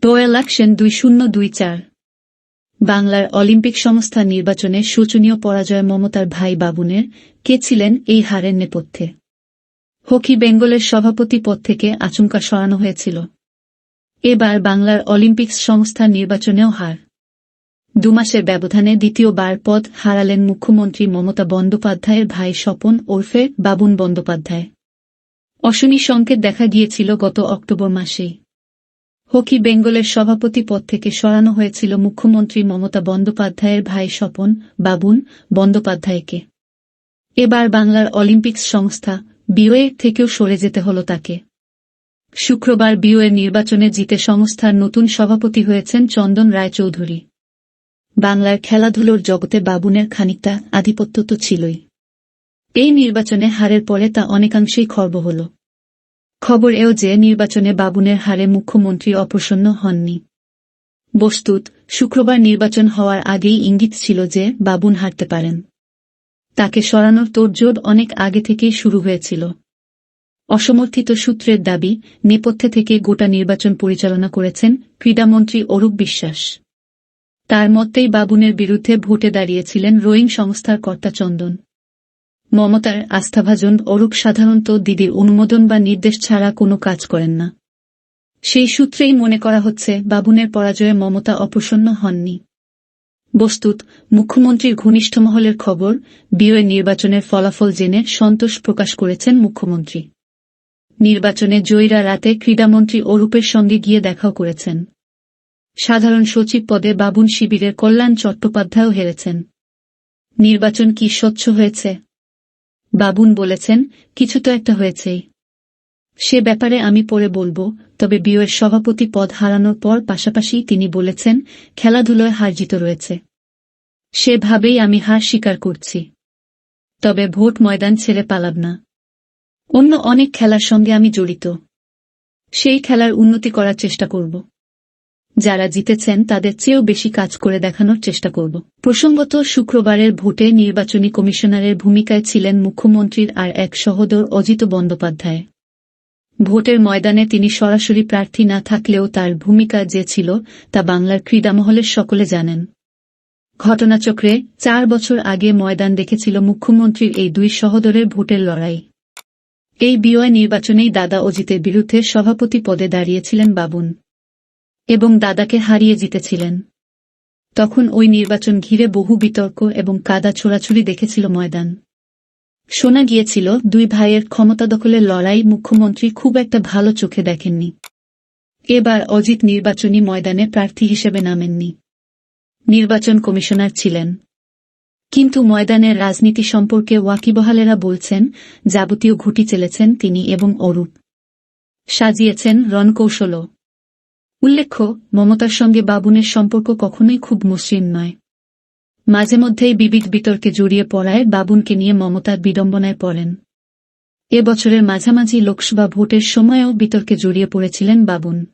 Pro election দুই শূন্য দুই চার। বাংলার অলিম্পিক সংস্থা নির্বাচনে শোচনীয় পরাজয় মমতার ভাই বাবুনের, কে ছিলেন এই হারের নেপথ্যে? হকি বেঙ্গলের সভাপতি পদ থেকে আচমকা সরানো হয়েছিল। এবার বাংলার অলিম্পিক্স সংস্থা নির্বাচনেও হার। দুমাসের ব্যবধানে দ্বিতীয়বার পদ হারালেন মুখ্যমন্ত্রী মমতা বন্দ্যোপাধ্যায়ের ভাই স্বপন ওরফে বাবুন বন্দ্যোপাধ্যায়। অশনি সংকেত দেখা গিয়েছিল গত অক্টোবর মাসেই। হকি বেঙ্গলের সভাপতি পদ থেকে সরানো হয়েছিল মুখ্যমন্ত্রী মমতা বন্দ্যোপাধ্যায়ের ভাই স্বপন, বাবুন বন্দ্যোপাধ্যায়কে। এবার বাংলার অলিম্পিক্স সংস্থা বিওএ থেকেও সরে যেতে হল তাকে। শুক্রবার বিওএ নির্বাচনে জিতে সংস্থার নতুন সভাপতি হয়েছেন চন্দন রায়চৌধুরী। বাংলার খেলাধুলোর জগতে বাবুনের খানিকটা আধিপত্য তো ছিলই। এই নির্বাচনে হারের পরে তা অনেকাংশেই খর্ব হল। খবর এও যে নির্বাচনে বাবুনের হারে মুখ্যমন্ত্রী অপ্রসন্ন হননি। বস্তুত, শুক্রবার নির্বাচন হওয়ার আগেই ইঙ্গিত ছিল যে বাবুন হারতে পারেন। তাকে সরানোর তোড়জোড় অনেক আগে থেকেই শুরু হয়েছিল। অসমর্থিত সূত্রের দাবি, নেপথ্যে থেকে গোটা নির্বাচন পরিচালনা করেছেন ক্রীড়ামন্ত্রী অরূপ বিশ্বাস। তার মতেই বাবুনের বিরুদ্ধে ভোটে দাঁড়িয়েছিলেন রোয়িং সংস্থার কর্তা চন্দন। মমতার আস্থাভাজন অরূপ সাধারণত দিদির অনুমোদন বা নির্দেশ ছাড়া কোনো কাজ করেন না। সেই সূত্রেই মনে করা হচ্ছে বাবুনের পরাজয়ে মমতা অপ্রসন্ন হননি। বস্তুত, মুখ্যমন্ত্রীর ঘনিষ্ঠ মহলের খবর, বিওএ নির্বাচনের ফলাফল জেনে সন্তোষ প্রকাশ করেছেন মুখ্যমন্ত্রী। নির্বাচনে জয়ীরা রাতে ক্রীড়ামন্ত্রী অরূপের সঙ্গে গিয়ে দেখাও করেছেন। সাধারণ সচিব পদে বাবুন শিবিরের কল্যাণ চট্টোপাধ্যায়ও হেরেছেন। নির্বাচন কি স্বচ্ছ হয়েছে? বাবুন বলেছেন, কিছু তো একটা হয়েছেই। সে ব্যাপারে আমি পরে বলব, তবে বিওয়ের সভাপতি পদ হারানোর পর পাশাপাশি তিনি বলেছেন, খেলাধুলোয় হার জিত রয়েছে। সেভাবেই আমি হার স্বীকার করছি। তবে ভোট ময়দান ছেড়ে পালাব না। অন্য অনেক খেলার সঙ্গে আমি জড়িত। সেই খেলার উন্নতি করার চেষ্টা করব। যারা জিতেছেন তাদের চেয়েও বেশি কাজ করে দেখানোর চেষ্টা করব। প্রসঙ্গত, শুক্রবারের ভোটে নির্বাচনী কমিশনারের ভূমিকায় ছিলেন মুখ্যমন্ত্রীর আর এক সহোদর অজিত বন্দ্যোপাধ্যায়। ভোটের ময়দানে তিনি সরাসরি প্রার্থী না থাকলেও তার ভূমিকা যে ছিল, তা বাংলার ক্রীড়ামহলের সকলে জানেন। ঘটনাচক্রে চার বছর আগে ময়দান দেখেছিল মুখ্যমন্ত্রীর এই দুই সহোদরের ভোটের লড়াই। এই বিওয় নির্বাচনেই দাদা অজিতের বিরুদ্ধে সভাপতি পদে দাঁড়িয়েছিলেন বাবুন। এবং দাদাকে হারিয়ে জিতেছিলেন। তখন ওই নির্বাচন ঘিরে বহু বিতর্ক এবং কাদা ছোড়াছুড়ি দেখেছিল ময়দান। শোনা গিয়েছিল, দুই ভাইয়ের ক্ষমতা দখলের লড়াই মুখ্যমন্ত্রী খুব একটা ভালো চোখে দেখেননি। এবার অজিত নির্বাচনী ময়দানে প্রার্থী হিসেবে নামেননি। নির্বাচন কমিশনার ছিলেন। কিন্তু ময়দানের রাজনীতি সম্পর্কে ওয়াকিবহালেরা বলছেন, যাবতীয় ঘুটি চেলেছেন তিনি এবং অরূপ। সাজিয়েছেন রণকৌশলও। উল্লেখ্য, মমতার সঙ্গে বাবুনের সম্পর্ক কখনোই খুব মসৃণ নয়। মাঝে মধ্যেই বিবিধ বিতর্কে জড়িয়ে পড়ায় বাবুনকে নিয়ে মমতার বিড়ম্বনায় পড়েন। এ বছরের মাঝামাঝি লোকসভা ভোটের সময়েও বিতর্কে জড়িয়ে পড়েছিলেন বাবুন।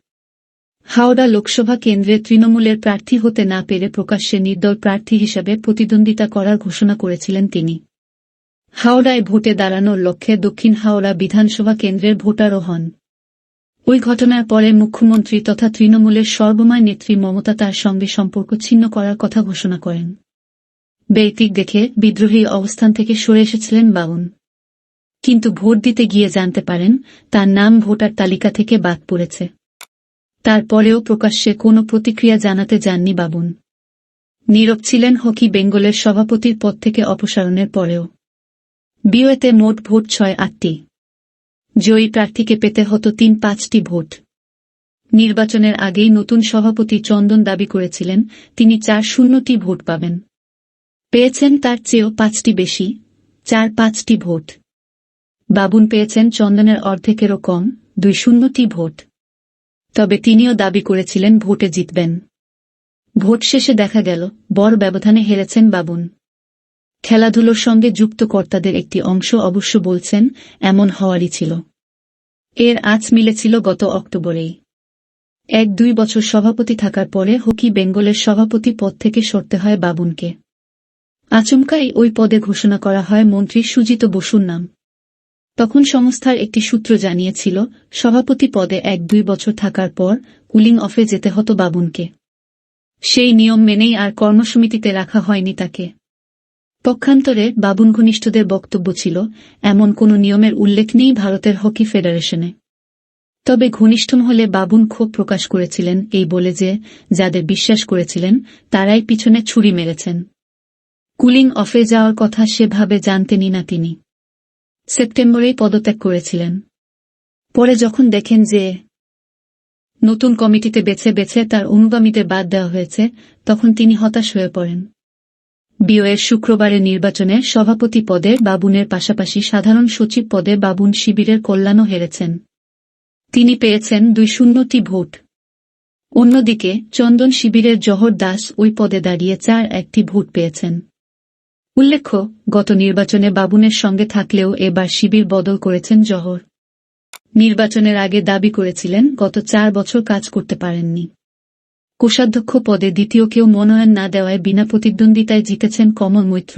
হাওড়া লোকসভা কেন্দ্রে তৃণমূলের প্রার্থী হতে না পেরে প্রকাশ্যে নির্দল প্রার্থী হিসেবে প্রতিদ্বন্দ্বিতা করার ঘোষণা করেছিলেন তিনি। হাওড়ায় ভোটে দাঁড়ানোর লক্ষ্যে দক্ষিণ হাওড়া বিধানসভা কেন্দ্রের ভোটারও হন। ওই ঘটনার পরে মুখ্যমন্ত্রী তথা তৃণমূলের সর্বময় নেত্রী মমতা তার সঙ্গে সম্পর্ক ছিন্ন করার কথা ঘোষণা করেন। বেতিক দেখে বিদ্রোহী অবস্থান থেকে সরে এসেছিলেন বাবুন কিন্তু ভোট দিতে গিয়ে জানতে পারেন, তার নাম ভোটার তালিকা থেকে বাদ পড়েছে। তারপরেও প্রকাশ্যে কোনো প্রতিক্রিয়া জানাতে যাননি বাবুন। নীরব ছিলেন হকি বেঙ্গলের সভাপতির পদ থেকে অপসারণের পরেও। বিওয়েতে মোট ভোট ছয় আটটি। জয়ী প্রার্থীকে পেতে হতো তিন পাঁচটি ভোট। নির্বাচনের আগেই নতুন সভাপতি চন্দন দাবি করেছিলেন, তিনি চার শূন্যটি ভোট পাবেন। পেয়েছেন তার চেয়েও পাঁচটি বেশি, চার পাঁচটি ভোট। বাবুন পেয়েছেন চন্দনের অর্ধেকেরও কম, দুই শূন্যটি ভোট। তবে তিনিও দাবি করেছিলেন ভোটে জিতবেন। ভোট শেষে দেখা গেল, বড় ব্যবধানে হেরেছেন বাবুন। খেলাধুলোর সঙ্গে যুক্ত কর্তাদের একটি অংশ অবশ্য বলছেন, এমন হওয়ারই ছিল। এর আঁচ মিলেছিল গত অক্টোবরেই। এক দুই বছর সভাপতি থাকার পরে হকি বেঙ্গলের সভাপতি পদ থেকে সরতে হয় বাবুনকে। আচমকাই ওই পদে ঘোষণা করা হয় মন্ত্রী সুজিত বসুর নাম। তখন সংস্থার একটি সূত্র জানিয়েছিল, সভাপতি পদে এক দুই বছর থাকার পর কুলিং অফে যেতে হতো বাবুনকে। সেই নিয়ম মেনেই আর কর্মসমিতিতে রাখা হয়নি তাকে। পক্ষান্তরে বাবুন ঘনিষ্ঠদের বক্তব্য ছিল, এমন কোনো নিয়মের উল্লেখ নেই ভারতের হকি ফেডারেশনে। তবে ঘনিষ্ঠ হলে বাবুন ক্ষোভ প্রকাশ করেছিলেন, এই বলে যে, যাদের বিশ্বাস করেছিলেন, তারাই পিছনে ছুরি মেরেছেন। কুলিং অফে যাওয়ার কথা সেভাবে জানতেনই না তিনি। সেপ্টেম্বরেই পদত্যাগ করেছিলেন। পরে যখন দেখেন যে, নতুন কমিটিতে বেছে বেছে তার অনুগামীদের বাদ দেওয়া হয়েছে, তখন তিনি হতাশ হয়ে পড়েন। বিওয়ের শুক্রবারের নির্বাচনে সভাপতি পদে বাবুনের পাশাপাশি সাধারণ সচিব পদে বাবুন শিবিরের কল্যাণও হেরেছেন। তিনি পেয়েছেন দুই শূন্যটি ভোট। অন্যদিকে, চন্দন শিবিরের জহর দাস ওই পদে দাঁড়িয়ে চার একটি ভোট পেয়েছেন। উল্লেখ্য, গত নির্বাচনে বাবুনের সঙ্গে থাকলেও এবার শিবির বদল করেছেন জহর। নির্বাচনের আগে দাবি করেছিলেন, গত চার বছর কাজ করতে পারেননি। কোষাধ্যক্ষ পদে দ্বিতীয় কেউ মনোনয়ন না দেওয়ায় বিনা প্রতিদ্বন্দ্বিতায় জিতেছেন কমল মৈত্র।